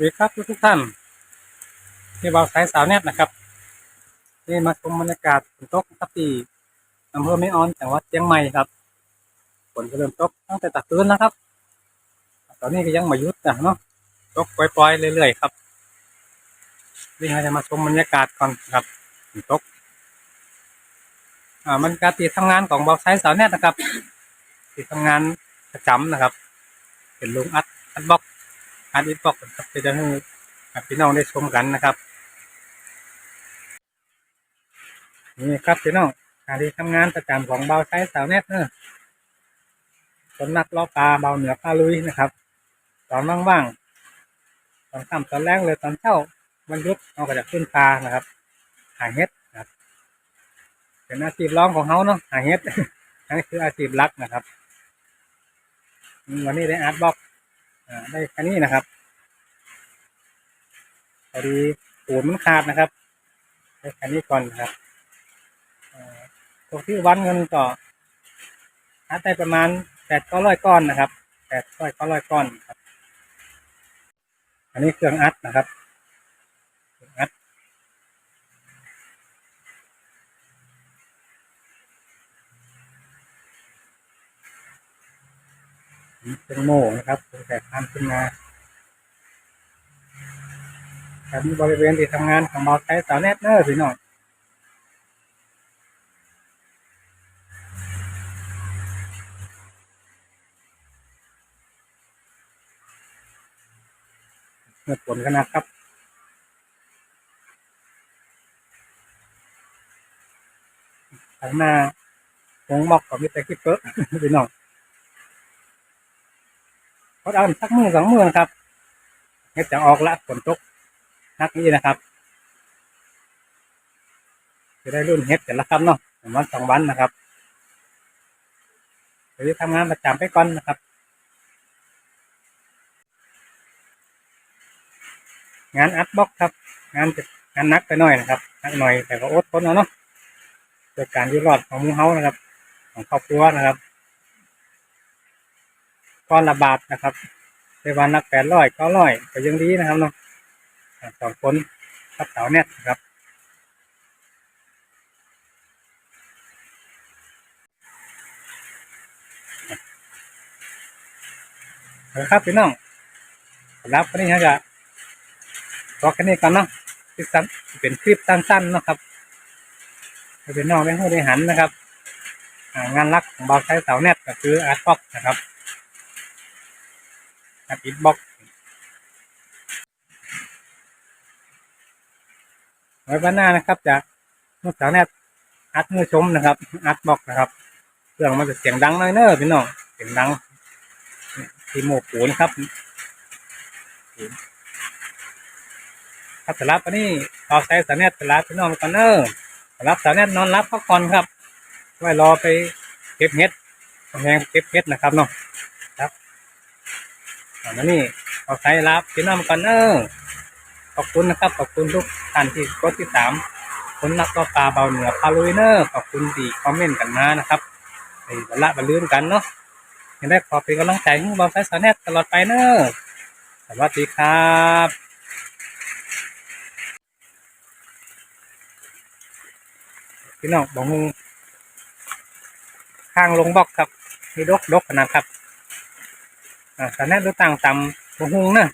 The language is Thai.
ดีครับทุกๆท่านที่เบาสายสาวแนบนะครับนี่มาชมบรรยากาศฝนตกครับที่อำเภอแม่ออนจังหวัดเชียงใหม่ครับฝนก็เริ่มตกตั้งแต่ตักตือนนะครับ ตอนนี้ก็ยังมายุดนะเนาะตกปล่อยๆเรื่อยๆครับนี่เราจะมาชมบรรยากาศก่อนครับฝนตกอ่าบรรยากาศที่ทำงานของเบาสายสาวแนบนะครับที่ทำงานประจำนะครับ เป็นลุงอัดอัดบล็อก อันนี้บอกครับจะให้พี่น้องได้ชมกันนะครับ นี่ครับพี่น้องอาที่ทำงานประจำของเบาใช้สาวเน็ตเนอะคนนักล้อปลาเบาเหนือปลาลุยนะครับ ตอนว่างๆตอนค่ำตอนแรกเลยตอนเช้าวันยุดเราก็จะขึ้นปลานะครับ หาเห็ดนะครับเป็นอาชีพร้องของเขาเนาะหาเห็ดนั่นคืออาชีพหลักนะครับ วันนี้ได้อาร์ตบล็อก ได้แค่นี้นะครับพอดีปูนมันขาดนะครับได้แค่นี้ก่อนนะครับตรงที่วันเงินก็หาได้ประมาณแปดก้ร้อยก้อนนะครับแปดร้อยก้ร้อยก้อนครับ อันนี้เครื่องอัดนะครับเครื่องอัดนี่ เป็นโม่นะครับเป็นแบบพันขึ้นมาครับนี่บริเวณที่ทำงานของเบาไซสาวเนตเนอร์พี่น้องเมื่อฝนกันนะครับทางหน้าหงบอกกับมิสเตอร์คิปเปอร์พี่น้อง พอเอาสักมือสองมือนะครับเฮ็ดจะออกละฝนตกนักนี้นะครับ จะได้รุ่นเฮ็ดแต่ละคำเนาะวันสองวันนะครับเดี๋ยวทำงานประจำไปก่อนนะครับ งานอัดบล็อกครับ งานจะงานนักไปหน่อยนะครับนักหน่อยแต่ก็อดทนเอาเนาะเกิดการยุ่รอดของมูเฮานะครับ ของครอบครัวนะครับ ก้อนละบาทนะครับในวันละแปดร้อยเก้าร้อยก็ยังดีนะครับเนาะอ่าสองคนกับเสาเนี่นะครับเอาละครับพี่น้องรับวันนี้ฮะจะรอแค่นี้ก่อนเนาะคลิปสั้นเป็นคลิปสั้นๆเนะครับให้พี่น้องได้หูได้หันนะครับ งานรักของเบาใช้เสาเน็ตก็คืออาร์ตฟอกนะครับ อัดอินบ็อกไว้บ้านหน้านะครับจะเมื่อสาวเนี่ยอัดมือชมนะครับ อัดบ็อกนะครับเครื่องมันจะเสียงดังหน่อยเนอะพี่น้องเสียงดังทีโมกูนครับครับสำหรับวันนี้ต่อใช้สาวเนี่ยสำหรับพี่น้องกันเนอสำหรับสาวเนี่ยนอนรับพักผ่อนครับ ไว้รอไปเก็บเห็ดแหงเก็บเห็ดนะครับเนาะ อันนี้เอาใช้รับพี่น้องกันเออขอบคุณนะครับ ขอบคุณทุกท่านที่กดติดตามคนนักก็ปลาเบาเหนือพาลุยเนอร์ขอบคุณที่คอมเมนต์กันมานะครับในบรรละบรรลืมกันเนาะยังได้ขอเป็นกำลังใจให้เบาไซส์สแนตตลอดไปเนอร์สวัสดีครับพี่น้องบองข้างลงบล็อกครับมีดกดกขนาดครับ อ่าสแนตดูต่างต่ำบงฮุงเนอะ